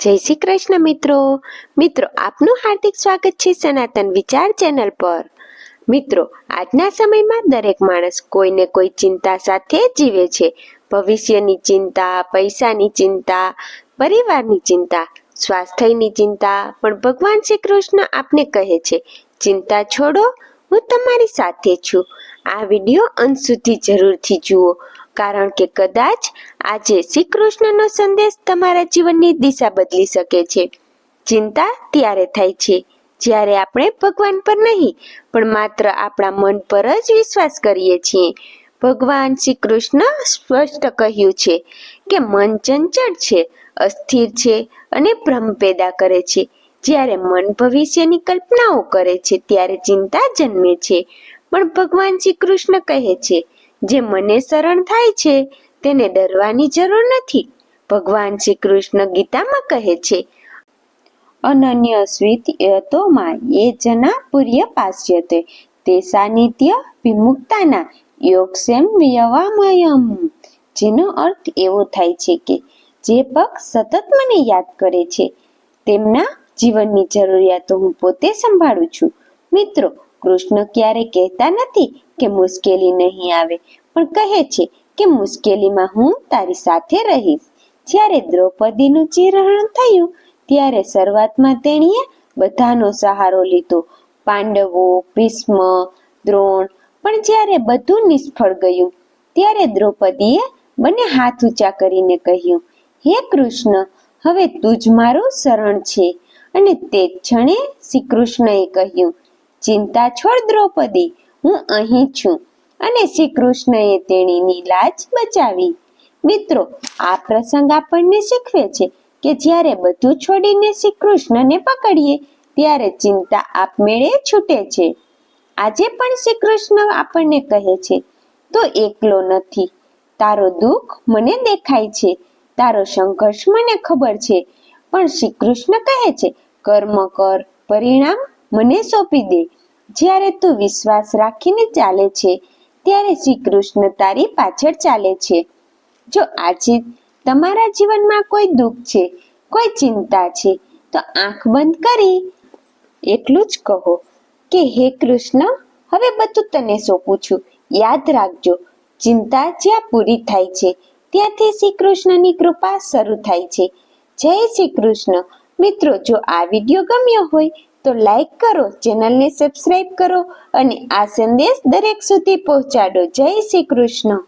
જય શ્રી કૃષ્ણ મિત્રો. મિત્રો, આપનું હાર્દિક સ્વાગત છે સનાતન વિચાર ચેનલ પર. મિત્રો, આજના સમયમાં દરેક માણસ કોઈને કોઈ ચિંતા સાથે જીવે છે. ભવિષ્યની ચિંતા, પૈસાની ચિંતા, પરિવારની ચિંતા, સ્વાસ્થ્યની ચિંતા, પણ ભગવાન શ્રી કૃષ્ણ આપને કહે છે, ચિંતા છોડો, હું તમારી સાથે છું. આ વીડિયો અંત સુધી જરૂરથી જુઓ. કારણ કે કદાચ આજે શ્રી કૃષ્ણનો સંદેશ તમારા જીવનની દિશા બદલી શકે છે. ચિંતા ત્યારે થાય છે, જ્યારે આપણે ભગવાન પર નહીં, પણ માત્ર આપણા મન પર જ વિશ્વાસ કરીએ છીએ. ભગવાન શ્રી કૃષ્ણ સ્પષ્ટ કહ્યું છે કે મન ચંચળ છે, અસ્થિર છે અને ભ્રમ પેદા કરે છે. જ્યારે મન ભવિષ્યની કલ્પનાઓ કરે છે, ત્યારે ચિંતા જન્મે છે. પણ ભગવાન શ્રી કૃષ્ણ કહે છે જે મને શરણ થાય છે, તેને ડરવાની જરૂર નથી. ભગવાન શ્રી કૃષ્ણ ગીતામાં કહે છે, અનન્ય સ્વીતયતોમાં એ જના પૂર્ય પાસ્યતે તે સાનિધ્ય વિમુક્તાના યોગક્ષેમ વ્યવામયમ. જેનો અર્થ એવો થાય છે કે, જે પગ સતત મને યાદ કરે છે, તેમના જીવનની જરૂરિયાતો હું પોતે સંભાળું છું. મિત્રો કૃષ્ણ ક્યારે કહેતા નથી કે મુશ્કેલી નહીં આવે, પણ કહે છે કે મુશ્કેલીમાં હું તારી સાથે રહીશ. જ્યારે દ્રૌપદીનું ચિરહરણ થયું, ત્યારે શરૂઆતમાં તેણીએ બધાનો સહારો લીધો. પાંડવો, ભીષ્મ, દ્રોણ, પણ જ્યારે બધું નિષ્ફળ ગયું, ત્યારે દ્રૌપદીએ બંને હાથ ઊંચા કરીને કહ્યું, હે કૃષ્ણ, હવે તું જ મારું શરણ છે. અને તે ક્ષણે શ્રી કૃષ્ણએ કહ્યું ચિંતા છોડ દ્રૌપદી, હું અહીં છું. અને શ્રી કૃષ્ણએ તેણીની લાજ બચાવી. મિત્રો, આ પ્રસંગ આપણને શીખવે છે કે જ્યારે બધું છોડીને શ્રી કૃષ્ણને પકડીએ, ત્યારે ચિંતા આપમેળે છૂટે છે. આજે પણ શ્રી કૃષ્ણ આપણને કહે છે, તો એકલો નથી. તારો દુઃખ મને દેખાય છે. તારો સંઘર્ષ મને ખબર છે. પણ શ્રી કૃષ્ણ કહે છે, કર્મ કર, પરિણામ મને સોંપી દે. જ્યારે તું વિશ્વાસ રાખીને ચાલે છે, ત્યારે શ્રી કૃષ્ણ તારી પાછળ ચાલે છે. જો આજે તમારા જીવનમાં કોઈ દુઃખ છે, કોઈ ચિંતા છે, તો આંખ બંધ કરી એટલું જ કહો કે, હે કૃષ્ણ, હવે બધું તને સોંપું છું. યાદ રાખજો, ચિંતા જ્યાં પૂરી થાય છે, ત્યાંથી શ્રી કૃષ્ણની કૃપા શરૂ થાય છે. જય શ્રી કૃષ્ણ મિત્રો, જો આ વીડિયો ગમ્યો હોય તો લાઈક કરો ચેનલને સબસ્ક્રાઈબ કરો અને આ સંદેશ દરેક સુધી પહોંચાડો. જય શ્રી કૃષ્ણ.